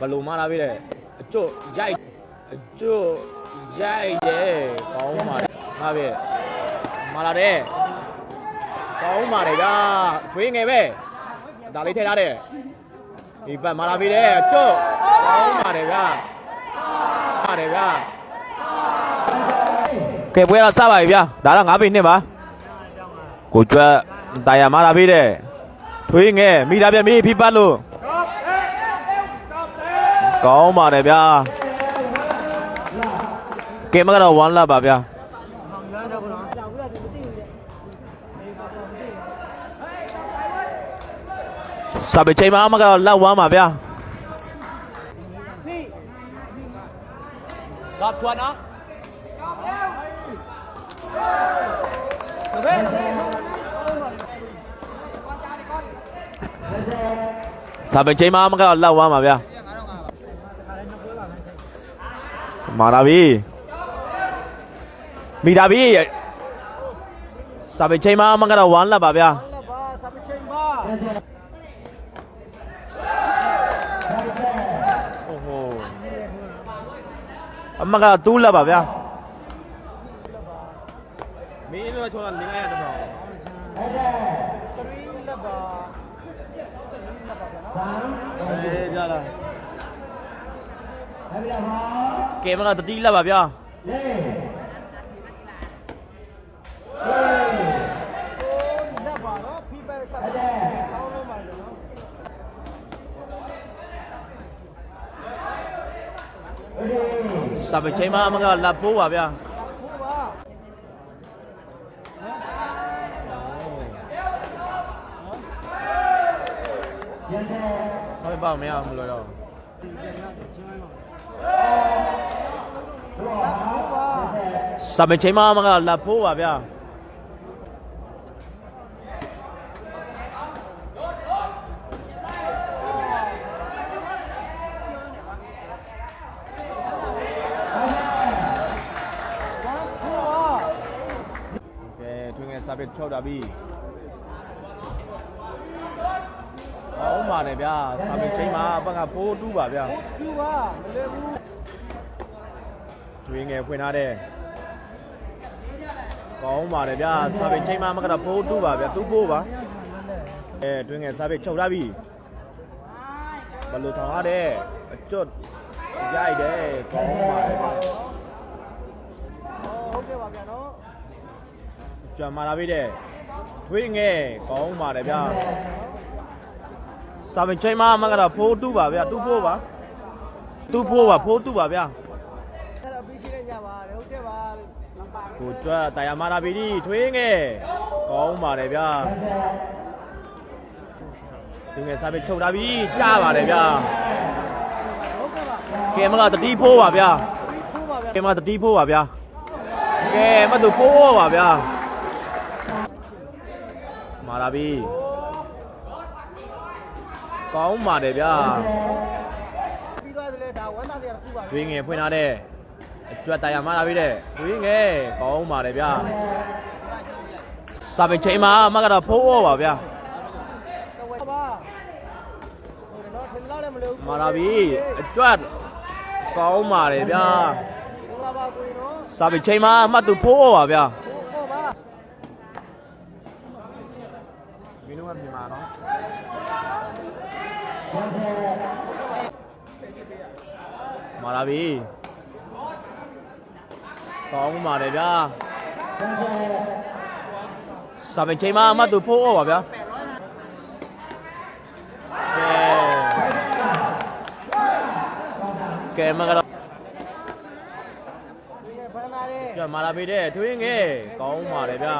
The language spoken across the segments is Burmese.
ပါတယ်ဗျာဘယ်လိုမှလာပြီလေအကျွတ်ရိုက်အကျွတ်ရိုက်တယ်ကောင်းပါတယ်ဟာဗျမာလာတယ်ကောင်းပါတယ်ဗျာထွေးငယ်ပဲဒါလေးထည့်ထားတယ်ဒီပတ်မာလာပြီလေအကျွတ်ကောင်းပါတယ်ဗျာပါတယ်ဗျာကဲပွဲတော့စပါပြီဗျာဒါတော့9ပိနှစ်ပါကိုကျွတ်တာယာမာလာပြီတဲ့ထွေးငယ်မိသားပြမိဖိပတ်လို့ ကောင်းပါတယ်ဗျာကင်မကတော့1လပ်ပါဗျာစပချိန်မှာမကတော့လက်ဝမ်းပါဗျာလာထွာနော်ဒါပဲချိန်မှာမကတော့လက်ဝမ်းပါဗျာ မာလာပြီမိတာပြီစာပေချိန်မှာမကတော့1လက်ပါဗျာ လက်ပါစပချင်းပါ โอ้โหအမက2လက်ပါဗျာမင်းတို့ချုံလာလင်းရတော့ 3လက်ပါ အေးကြလားကဲမကတတိလက်ပါဗျာ လက်ပါ နော်ဖီးပဲစပချင်းကောင်းလို့ပါလို့နော်စာပေချိန်မှာမကလက်ဖိုးပါဗျာဟုတ်ပါဆောင်းပါမရမလို့တော့ စာပေချိန်မှာမကလက်ဖိုးပါဗျာဟုတ်ပါကဲထွင်းငယ်စာပေထုတ်တာပြီ ဟောင်းပါတယ်ဗျာစာပေချိန်မှာဘက်ကဖိုးတူးပါဗျာဟုတ်ပါမလဲဘူးတွင်းငယ်ဖွင့်ထားတဲ့ကောင်းပါတယ်ဗျာစာပေချိန်မှာမကတော့ဖိုးတူးပါဗျာသူ့ဖိုးပါအဲတွင်းငယ်စာပေချုပ်ထားပြီဘယ်လိုထောင်ရတဲ့အကျွတ်ရိုက်တယ်ကောင်းပါတယ်ဗျာဟုတ်ကဲ့ပါဗျာနော်ကြွမ်းမာလာပြီတဲ့တွင်းငယ်ကောင်းပါတယ်ဗျာ စာပေချိန်မှာမကတော့ဖိုးတူးပါဗျာသူ့ဖိုးပါသူ့ဖိုးပါဖိုးတူးပါဗျာအဲ့တော့ပြီးရှိတဲ့ညပါဟုတ်ကဲ့ပါလမ်းပါကိုကြွတ်တာယာမာလာပြီဒီထွေးငယ်ကောင်းပါတယ်ဗျာသူငယ်စားပဲချုပ်ထားပြီကြားပါတယ်ဗျာဟုတ်ကဲ့ပါကဲမကတတိဖိုးပါဗျာဟုတ်ပါဗျာကဲမတတိဖိုးပါဗျာကဲမတူဖိုးပါဗျာမာလာပြီ ကောင်းပါတယ်ဗျာပြီးသွားတယ်လေဒါဝန်သားတွေကခုပါထွေးငယ်ဖွင့်ထားတဲ့အကြွတ်တာယာမာလာပြီတဲ့ထွေးငယ်ကောင်းပါတယ်ဗျာစာပေချိန်မှာမကတော့ဖိုးပါဗျာတော့ဝယ်ပါဟုတ်တယ်နော်ထင်လောက်လည်းမလို့မာလာပြီအကြွတ်ကောင်းပါတယ်ဗျာဟုတ်ပါပါကိုရင်နော်စာပေချိန်မှာအမှတ်သူဖိုးပါဗျာဟုတ်ပါမင်းတို့ကမြန်မာနော် မာလာပြီကောင်းပါတယ်ဗျာစာပေချိန်မှာအမှတ်သူဖိုးပါဗျာကဲကဲမကတော့ဒီကဖန်လာတယ်ကြွမာလာပြီတဲ့ထွေးငယ်ကောင်းပါတယ်ဗျာ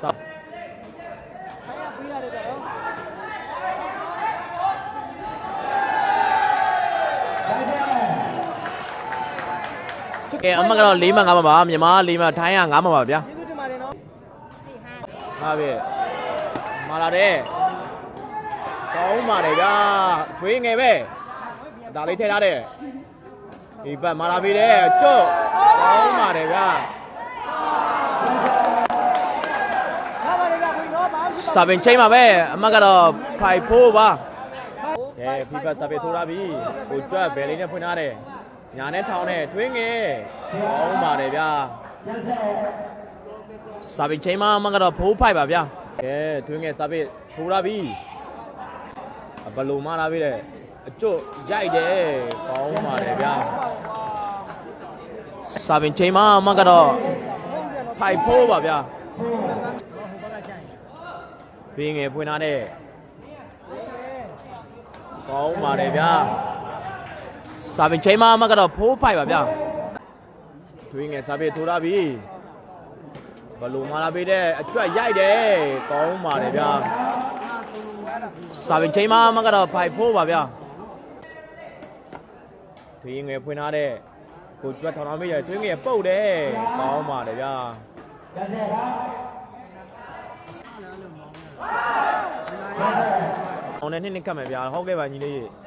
စာ ဆိုင်ရပြီးရတယ်ကြတော့ ကဲအမှတ်ကတော့၄မှတ်၅မှတ်ပါမြန်မာ၄မှတ်ထိုင်းက၅မှတ်ပါဗျာကျေးဇူးတင်ပါတယ်နော်ဟာပြီမာလာတဲ့ကောင်းပါတယ်ဗျာထွေးငယ်ပဲဒါလေးထည့်ထားတဲ့ဒီဘက်မာလာပြီတဲ့ကျွတ်ကောင်းပါတယ်ဗျာလာပါလေကကိုရင်နော်ဘာမှမဖြစ်ပါစာပင်ချိန်ပါပဲအမှတ်ကတော့ဖိုင်ဖိုးပါအဲဖီဖတ်စာပေထိုးထားပြီကိုကြွတ်ဘယ်လေးနဲ့ဖွင့်ထားတယ် ညာနဲ့ထောင်းနဲ့တွင်းငယ်ကောင်းပါတယ်ဗျာစာပေချိန်မှာမကတော့ဖိုးဖိုက်ပါဗျာအဲတွင်းငယ်စာပေထိုးထားပြီဘယ်လိုမှလာပြီလေအကျွတ်ရိုက်တယ်ကောင်းပါတယ်ဗျာစာပေချိန်မှာမကတော့ဖိုက်ဖိုးပါဗျာတွင်းငယ်ဖွင့်ထားတဲ့ကောင်းပါတယ်ဗျာ စာပင်ချိန်မှာမှကတော့ဖိုးဖိုက်ပါဗျာသွေးငယ်စာပေထိုးထားပြီဘလူမာလာပေးတဲ့အကျွတ်ရိုက်တယ်ကောင်းပါတယ်ဗျာစာပင်ချိန်မှာမှကတော့ဖိုက်ဖိုးပါဗျာသွေးငယ်ဖွင့်ထားတဲ့ကိုကျွတ်ထောင်ထားမိတယ်သွေးငယ်ပုတ်တယ်ကောင်းပါတယ်ဗျာအောင်နဲ့နှစ်နှစ်ကတ်မယ်ဗျာဟုတ်ကဲ့ပါညီလေးရေရောင်းလုံးဝင်လာတဲ့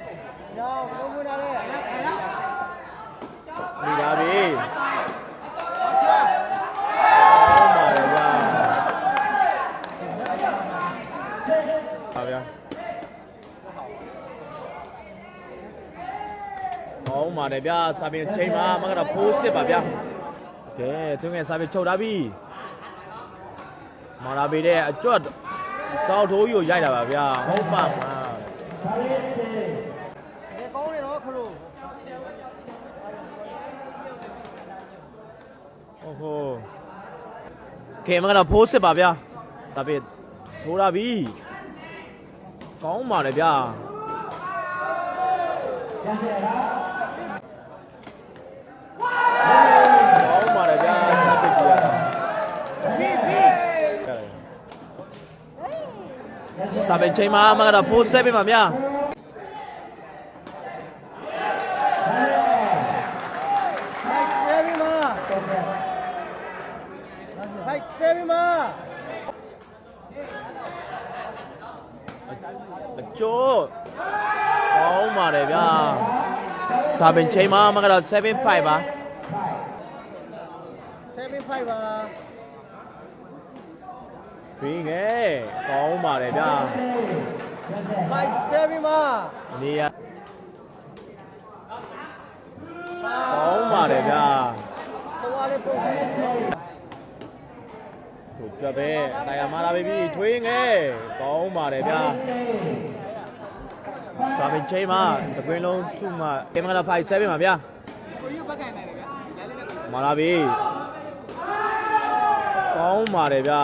မိသားပြီဟုတ်ပါတယ်ဗျာပါဗျာဟုတ်ပါတယ်ဗျာစာပင်ချိန်မှာမကတော့ဖိုးစစ်ပါဗျာကဲသူငယ်စာပင်ချုပ်ထားပြီမာလာပေတဲ့အကျွတ်စောက်ထိုးကြီးကိုရိုက်တာပါဗျာဟုတ်ပါမှာ ကဲမကတော့ဖိုးစစ်ပါဗျာဒါပေထိုးရပြီကောင်းပါလေဗျာကောင်းပါလေဗျာစပ်ပစ်ကြည့်ရတာဖီဖီစာပင်ချိန်မှာမကတော့ဖိုးစစ်ပေးပါဗျာ 7 chamber မှာကတော့7 5ပါ7 5ပါပြီးခဲ့ကောင်းပါတယ်ဗျာ5 7ပါနေရကောင်းပါတယ်ဗျာသွားလေးပုတ်ခဲ့ဟုတ်ကြပဲတာယာမာလာပဲပြီးထွေးငယ်ကောင်းပါတယ်ဗျာ စာမင်ချိန်မှာတကွင်းလုံးစုမှကင်မရာဖိုင်7ပါဗျာမာလာပြီကောင်းပါတယ်ဗျာ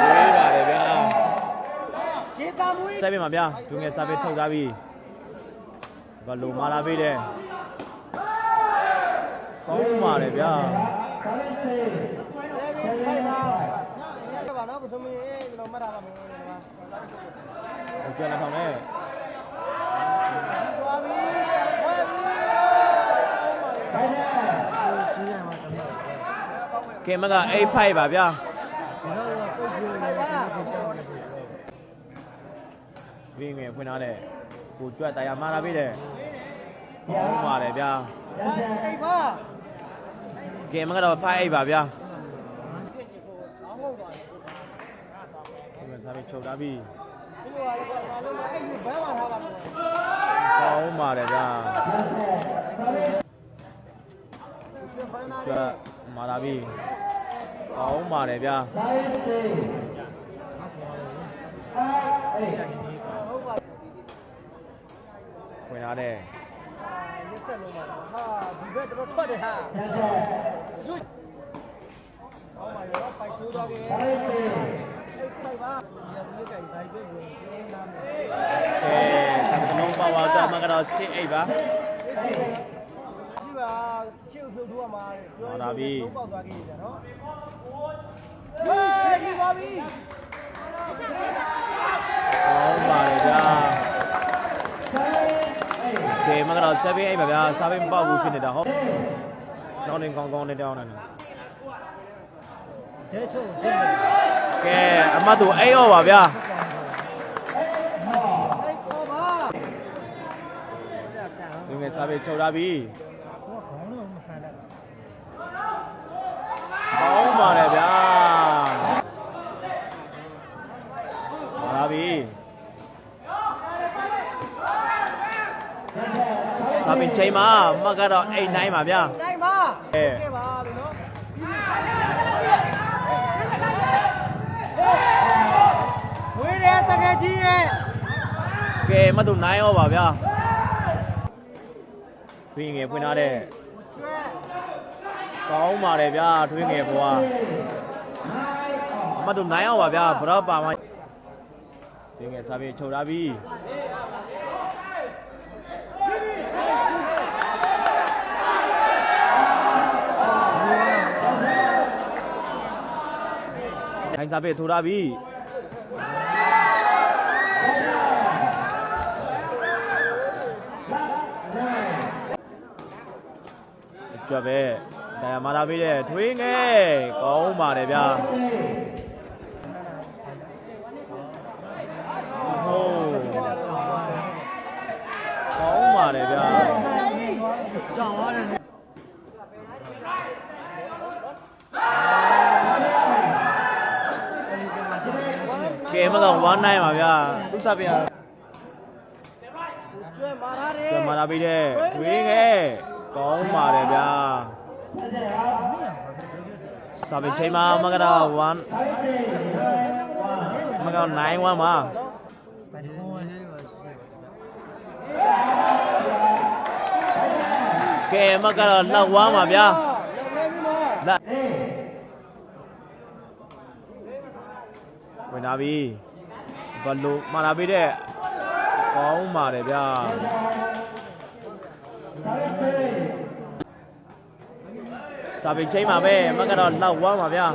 ဝေးပါတယ်ဗျာရှင်းသားမွေး7ပါဗျာသူငယ်စာပေထုတ်သားပြီဘလိုမာလာပြီတဲ့ကောင်းပါတယ်ဗျာ75ပါပါနော်ကိုစမင်းကျွန် တော်မှတ်ထားပါမယ်ဒီမှာဟုတ်ကဲ့လက်ဆောင်နဲ့သွားပြီဝယ်ပြီကြီးရမှာတမန်ကင်မက8ဖိုက်ပါဗျာဒီတော့ပုတ်ကြီးနေတယ်ကိုကြောက်နေတယ်ဝင်းငယ်ဖွင့်ထားတဲ့ကိုကြွတ်တရားမာလာပြီတဲ့ဟုတ်ပါတယ်ဗျာအိပါကင်မကတော့5 8ပါဗျာ အောင်းဟုတ်သွားတယ် ဒီမှာစားပြီးချုပ်ထားပြီဒီလိုပါလေကွာငါလုံးအဲ့ဒီဘန်းဝါထားပါမယ်ကောင်းပါတယ်ဗျာစစ်ဘန်းနာကြွတ်မာလာပြီကောင်းပါတယ်ဗျာဟုတ်ပါဖွင့်ထားတဲ့ရက်ဆက်လုံးပါဟာဒီဘက်တော့ထွက်တယ်ဟာဇွတ်အောင်းပါရောပိုက်ထိုးသွားပြီ အဲ့ပိုက်ပါဒီကနေ့ကင်တိုင်းပဲဝင်ပြောင်းလာမယ်အဲသံကလုံးပါဝါတော့မကတော့6 8ပါဒီပါချစ်ဖြုတ်ထိုးရမှာပြောပေါက်သွားခဲ့ကြနော်ဟေးဒီပါပြီကောင်းပါတယ်ဗျာကင်မကတော့7 8ပါဗျာစားပြီးမပေါက်ဘူးဖြစ်နေတာဟုတ်ကောင်းနေကောင်းကောင်းနေတောင်းနေ ဒဲချုံဒဲကဲအမတ်တို့အဲ့ရောပါဗျာလူငယ်စားပဲချုပ်လာပြီဘောခေါင်းလုံးမခံလိုက်ဘောင်းပါလေဗျာပါလာပြီစားပဲချိန်မှာအမတ်ကတော့အိတ်နိုင်ပါဗျာ ကယ်ကြီးရဲ့ကဲမတူနိုင်ရောပါဗျာထွေးငယ်ဖွင့်ထားတဲ့ကောင်းပါတယ်ဗျာထွေးငယ်ဘွားမတူနိုင်ရောပါဗျာဘရော့ပါမထွေးငယ်စာပင်ချုပ်ထားပြီထိုင်စာပင်ထိုးထားပြီ ကြွက်ပဲတရားမာလာပေးတဲ့ထွေးငယ်ကောင်းပါတယ်ဗျာဟုတ်ကောင်းပါတယ်ဗျာကြောင်သွားတယ်ကဲမတော့1နိုင်ပါဗျာသူစပ်ပြန်ကျွဲမာထားတယ်ကြွက်မာလာပေးတဲ့ထွေးငယ် ကောင်းပါတယ်ဗျာစာပင်ချိန်မှာမကတော့1မကတော့9 1ပါကဲမကတော့လောက်1ပါဗျာလောက်နေပြီမောလာဝင်လာပြီဘလို့မာလာပေးတဲ့ကောင်းပါတယ်ဗျာ စာပေချိန်ပါပဲမကတော့လောက်ဝမ်းပါဗျာ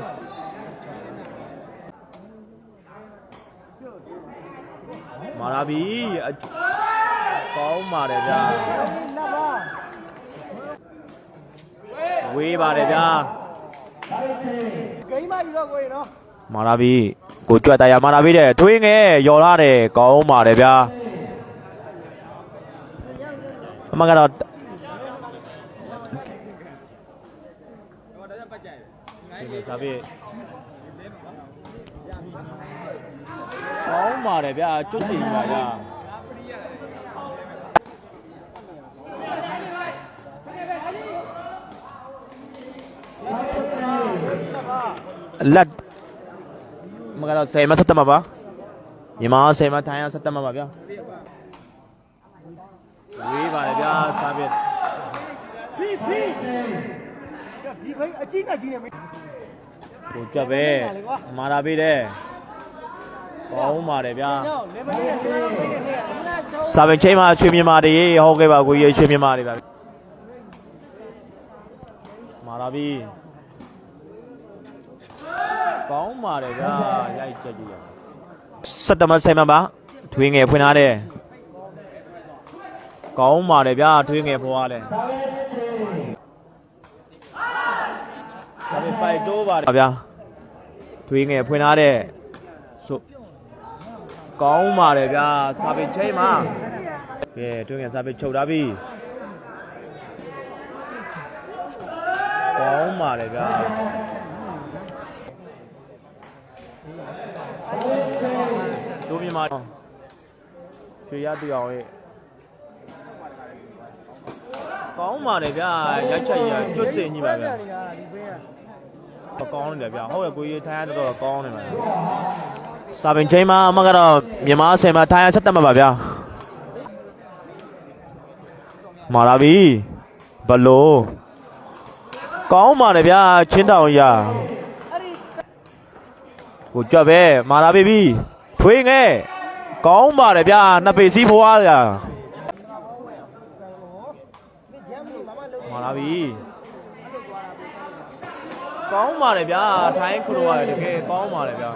မာလာပြီအကောင်းပါတယ်ဗျာလက်ပါဝေးပါတယ်ဗျာဂိမ်းမကြီးတော့ကိုရနော်မာလာပြီကိုကြွက်တရားမာလာပြီတဲ့ထွေးငယ်ယော်လာတယ်ကောင်းပါတယ်ဗျာအမကတော့ ဒီလိုစားပြကောင်းပါတယ်ဗျာကျွတ်စီပါဗျာလက်မကတော့10မဆက်တတ်မှာပါညီမ10မထိုင်အောင်ဆက်တတ်မှာပါဗျာဝေးပါတယ်ဗျာစားပြဖိဖိဒီဘိအကြည့်နဲ့ကြီးနေပြီ ကိုကြက်ပဲမာလာပေးတယ်ကောင်းပါတယ်ဗျာနော်လေမလေးကစားလို့မင်းနဲ့စာပင်ချိန်မှာရွှေမြမာတွေဟုတ်ကဲ့ပါကိုကြီးရွှေမြမာတွေပါမာလာပြီကောင်းပါတယ်ဗျာရိုက်ချက်ကြည့်ရစက်တမဆိုင်မပါထွေးငယ်ဖွင့်ထားတယ်ကောင်းပါတယ်ဗျာထွေးငယ်ဖွားလဲစာပင်ပိုက်တိုးပါတယ်ဗျာ ထွေးငယ်ဖွင့်ထားတဲ့ဆိုကောင်းပါတယ်ဗျာစာပင်ချိန်မှာကဲတွင်းငယ်စားပြီးချုပ်ထားပြီကောင်းပါတယ်ဗျာဒိုမြန်မာရွှေရတူအောင်ရဲ့ကောင်းပါတယ်ဗျာရိုက်ချက်ရကျွတ်စင်ကြီးပါဗျာဒီဘေး ကကောင်းနေတယ်ဗျာဟုတ်ရကိုကြီးထိုင်ရတော့တော်ကောင်းနေပါဗျာစာပင်ချိန်မှာအမကတော့မြန်မာဆယ်မှာထိုင်ရဆက်တက်မှာပါဗျာမာလာပြီဘလို့ကောင်းပါတယ်ဗျာချင်းတောင်ရအဲ့ဒီကိုကြွက်ပဲမာလာပြီပြီထွေးငဲကောင်းပါတယ်ဗျာနှစ်ပေစီးဖွားဗျာဒီဂျမ်မီမမလုံးမာလာပြီ ကောင်းပါတယ်ဗျာထိုင်းခရိုရတယ်တကယ်ကောင်းပါတယ်ဗျာမ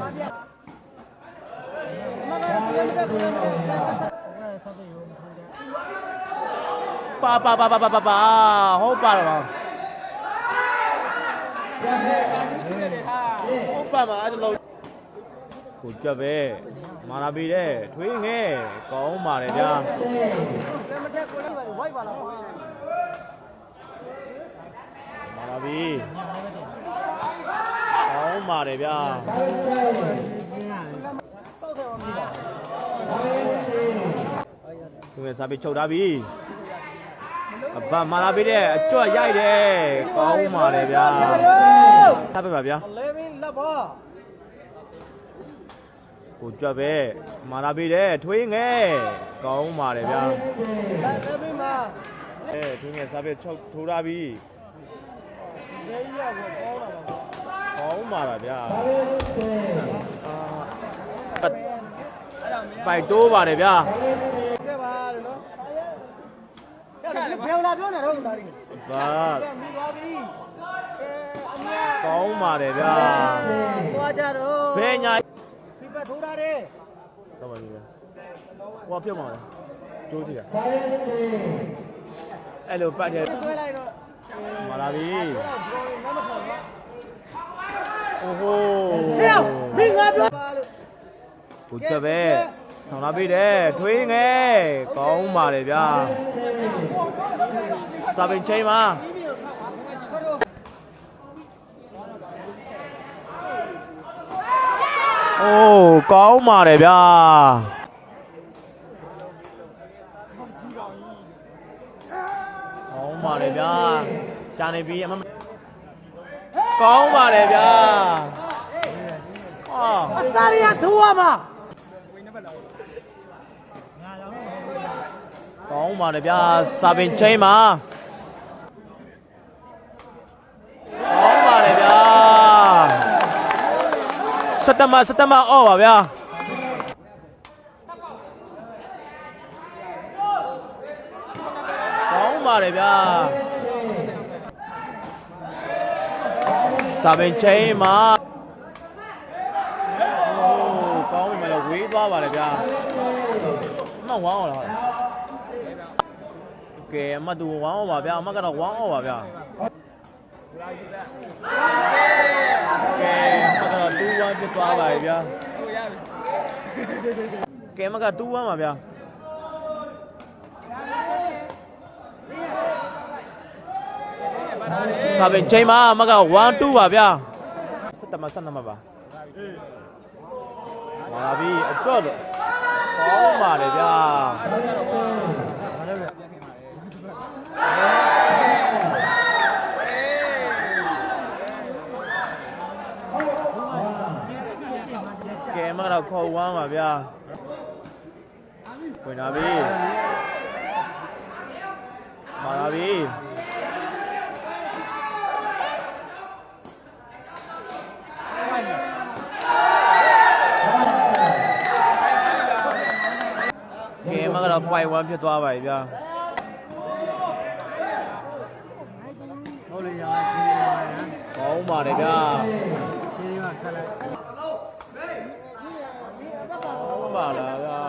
မလုံးဒီတက်ကိုဆောက်တယ်ရောမထိုးတယ်ပါပါပါပါပါပါပါဟုတ်ပါတော့ဟာဟုတ်ပါမှာအဲ့လိုကိုကြွက်ပဲမာလာပြီတဲ့ထွေးငဲကောင်းပါတယ်ဗျာဘယ်မတက်ကိုလည်းဝိုက်ပါလားမာလာပြီ ကောင်းပါတယ်ဗျာတောက်တယ်အောင်ပြီသူငယ်စားပြီးချုပ်ထားပြီမဗမာလာပေးတဲ့အကြွက်ရိုက်တယ်ကောင်းပါလေဗျာသတ်ပြပါဗျာ11လက်ပါကိုကြွက်ပဲမာလာပေးတဲ့ထွေးငယ်ကောင်းပါလေဗျာလက်11မှာအဲထွေးငယ်စားပြချုပ်ထိုးထားပြီဒေးရကိုပေါင်းလာပါ ကောင်းပါလားဗျာအာအဲ့ဒါမရပိုက်တိုးပါတယ်ဗျာခဲ့ပါလို့နော်ဘယ်လာပြောနေတော့ဒါရီဘာမိသွားပြီအဲအမြကောင်းပါတယ်ဗျာသွားကြတော့ဘယ်ညာပြပတ်ထိုးတာတယ်တော့ပါပြီဗျာဟောပြုတ်ပါလားကျိုးကြည့်တာအဲ့လိုပတ်တယ်ဆွဲလိုက်တော့မာလာပြီ တော့ဒီနမခေါ်တော့အိုးဟိုဟဲ့မိငါပြောပါလို့ကိုကြွက်ပဲထောင်လာပြီတဲ့ထွေးငယ်ကောင်းပါတယ်ဗျာစာပင်ချိန်မှာအိုးကောင်းပါတယ်ဗျာကောင်းပါတယ်ဗျာကြာနေပြီအမ ကောင်းပါတယ်ဗျာဟာအသားရထိုးရမှာကောင်းပါတယ်ဗျာစာပင်ချိန်မှာကောင်းပါတယ်ဗျာစက်တမစက်တမအော့ပါဗျာကောင်းပါတယ်ဗျာ စာပင်ချိန်မှာโอ้ကောင်းပြီမလို့ဝေးသွားပါတယ်ဗျာမဝမ်းအောင်လားကဲအမတ်တူဝမ်းအောင်ပါဗျာအမတ်ကတော့ဝမ်းအောင်ပါဗျာကဲအမတ်ကတော့တူဝမ်းဖြစ်သွားပါပြီဗျာကဲအမတ်ကတူဝမ်းပါဗျာ စာပင်ချိန်မှာအမတ်က1 2ပါဗျာစက်တမစက်နမပါမာလာပြီအကျော့တော့ကောင်းပါလေဗျာကဲမကတော့ခေါ်ဝမ်းပါဗျာဝင်လာပြီမာလာပြီကဲမကတော့ ပွိုင်ဝမ်းဖြစ်သွားပါပြီဗျာဟုတ်လေရာချင်းနေပါလားကောင်းပါတယ်ဗျာချင်းနေပါခက်လိုက်ကောင်းပါလားဗျာ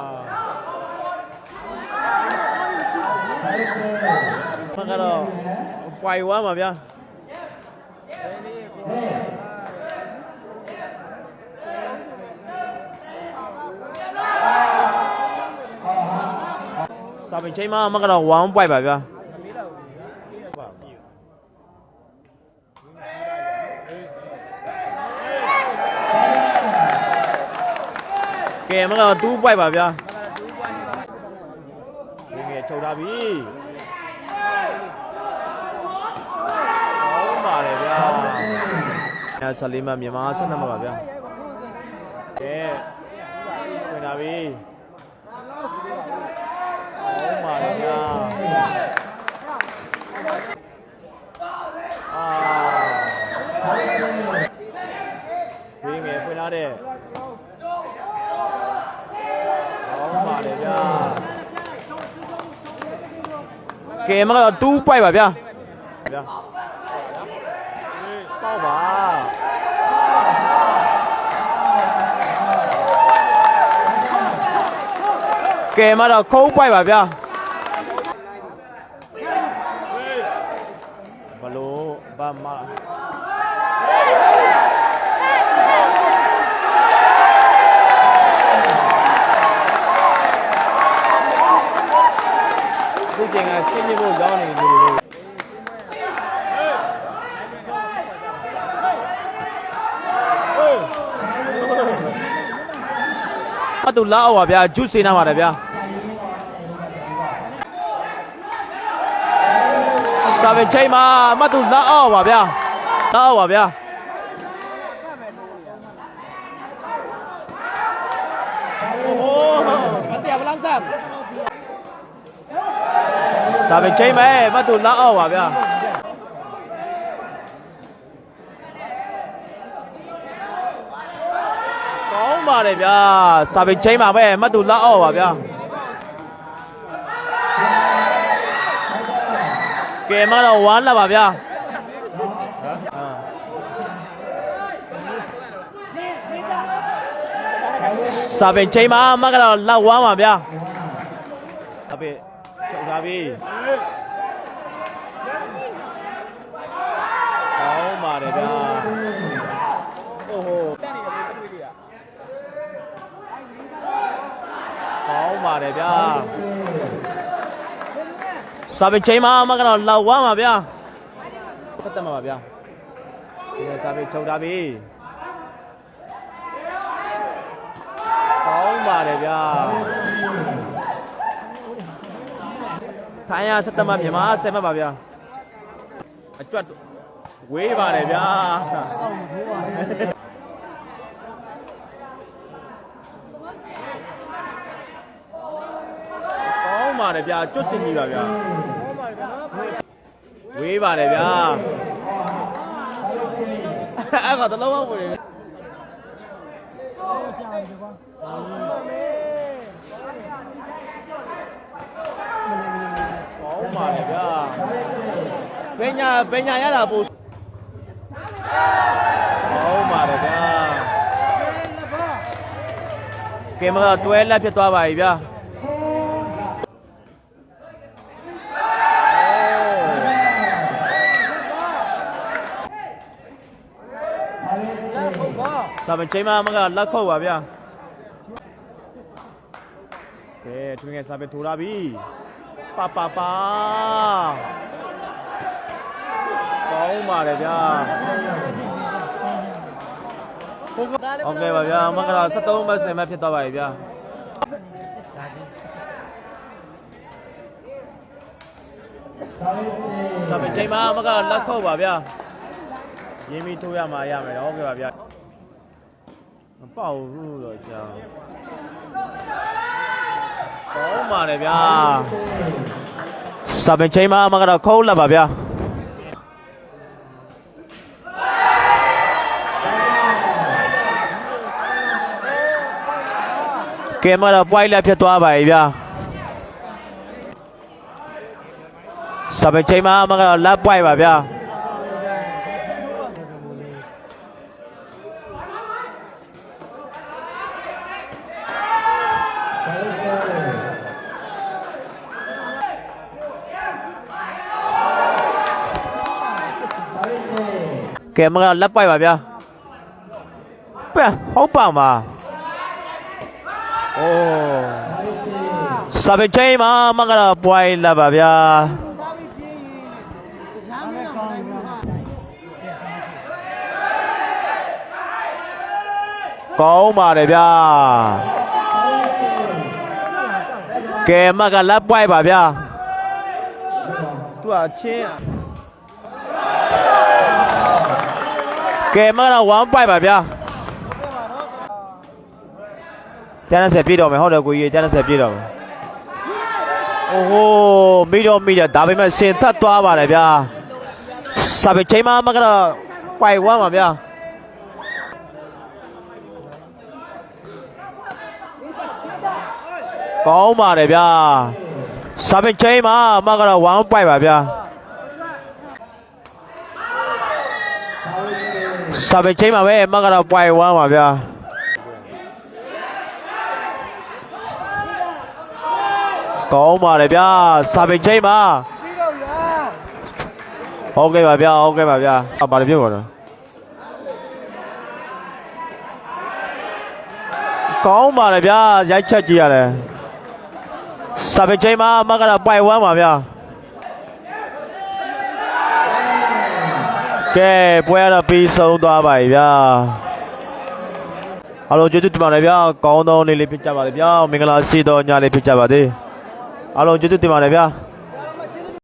မကတော့ပွိုင်ဝမ်းပါဗျာ စာပင်ချိန်မှာမကတော့ဝမ်းပွိုင်ပါဗျာကဲမကတော့တူးပွိုက်ပါဗျာဒီငယ်ချုပ်ထားပြီကောင်းပါလေဗျာညဆလေးမမြန်မာဆက်နံပါတ်ပါဗျာကဲဝင်လာပြီကောင်း ပါလေဗျာအာဒီငယ်ဖွင့်လာတဲ့ကောင်းပါလေဗျာကဲမကတော့တူးပိုက်ပါဗျာဗျာပေါ့ပါကဲမတော့ခုံးပိုက်ပါဗျာဘ လို့ဘာမဒီချိန်ကရှင်းပြဖို့ရောက်နေတယ်လို့အတူလာအောင်ပါဗျာဂျုစေးနာပါတယ်ဗျာ စာပင်ချိန်မှာအမတ်သူလက်အောက်ပါဗျာလက်အောက်ပါဗျာโอ้โห မတရားဘလန်းစား စာပင်ချိန်မဲ့အမတ်သူလက်အောက်ပါဗျာကောင်းပါတယ်ဗျာစာပင်ချိန်မှာပဲအမတ်သူလက်အောက်ပါဗျာ ကဲမတော့ဝမ်းလာပါဗျာစာပင်ချိန်မှာအမတ်ကတော့လက်ဝမ်းပါဗျာစာပင်ချုပ်ထားပြီကောင်းပါတယ်ဗျာโอ้โห တက်နေတယ်တွေ့တွေ့ရ ကောင်းပါတယ်ဗျာ စာပင်ချိန်မှာအမကတော့လောက်ဝမ်းပါဗျာဆက်တက်မှာပါဗျာဒီစာပင်ချုပ်ထားပြီကောင်းပါတယ်ဗျာထိုင်ရဆက်တက်မှာမြန်မာဆက်မှာပါဗျာအကျွတ်ဝေးပါတယ်ဗျာအောင်ဘိုးပါလေကောင်းပါတယ်ဗျာကျွတ်စင်ကြီးပါဗျာဟောပါဗျာ ဝေးပါတယ်ဗျာအဲ့ကတော့လုံးဝဝင်နေကြာပြီကွာအာမေကောင်းပါတယ်ဗျာပညာပညာရတာပို့ကောင်းပါတယ်ဗျာကင်မရာတွဲလက်ဖြစ်သွားပါပြီဗျာ စာမချိန်မှာမကလက်ခုတ်ပါဗျာကဲသူငယ်စာပဲထိုးလာပြီပါပါပါကောင်းပါတယ်ဗျာဟုတ်ကဲ့ဟုတ်ကဲ့ပါဗျာမင်္ဂလာ73မတ်စင်မဖြစ်သွားပါပြီဗျာစာမချိန်မှာမကလက်ခုတ်ပါဗျာရင်းပြီးထိုးရမှာရမယ်ဟုတ်ကဲ့ပါဗျာ မပေါက်ဘူးတော့ကြာကောင်းပါတယ်ဗျာစာပင်ချိန်မှာမကတော့ခုံးလက်ပါဗျာကဲမတော့ပွိုက်လက်ဖြစ်သွားပါပြီဗျာစာပင်ချိန်မှာမကတော့လက်ပွိုက်ပါဗျာ ကဲမကတော့လက်ပွိုက်ပါဗျာပဲဟုတ်ပါမှာโอ้စာပင်ချိန်မှာမကတော့ပွိုက်လက်ပါဗျာကောင်းပါတယ်ဗျာကဲမကလက်ပွိုက်ပါဗျာသူကချင်း ကဲမကတော့ဝမ်းပွိုက်ပါဗျာတန်းဆက်ပြည့်တော့မယ်ဟုတ်တယ်ကိုကြီးတန်းဆက်ပြည့်တော့မယ်အိုးဟိုမိတော့မိတယ်ဒါပေမဲ့စင်သတ်သွားပါတယ်ဗျာစာပေချိန်မှာမကတော့ပွိုက်ဝမ်းပါဗျာကောင်းပါတယ်ဗျာစာပင်ချိန်မှာအမကတော့1 point ပါဗျာ စာပင်ချိန်မှာပဲအမကတော့ point 1ပါဗျာကောင်းပါတယ်ဗျာစာပင်ချိန်မှာပြီးတော့ရာဟုတ်ကဲ့ပါဗျာဟုတ်ကဲ့ပါဗျာအပါရပြပါတော့ကောင်းပါတယ်ဗျာရိုက်ချက်ကြည့်ရတယ်စာပင်ချိန်မှာအမကတော့ point 1ပါဗျာ ကဲပွဲရတော့ပြီးဆုံးသွားပါပြီဗျာအားလုံးကျေးဇူးတင်ပါတယ်ဗျာကောင်းသောနေ့လေးဖြစ်ကြပါလေဗျာမင်္ဂလာရှိသောညလေးဖြစ်ကြပါသေးအားလုံးကျေးဇူးတင်ပါတယ်ဗျာ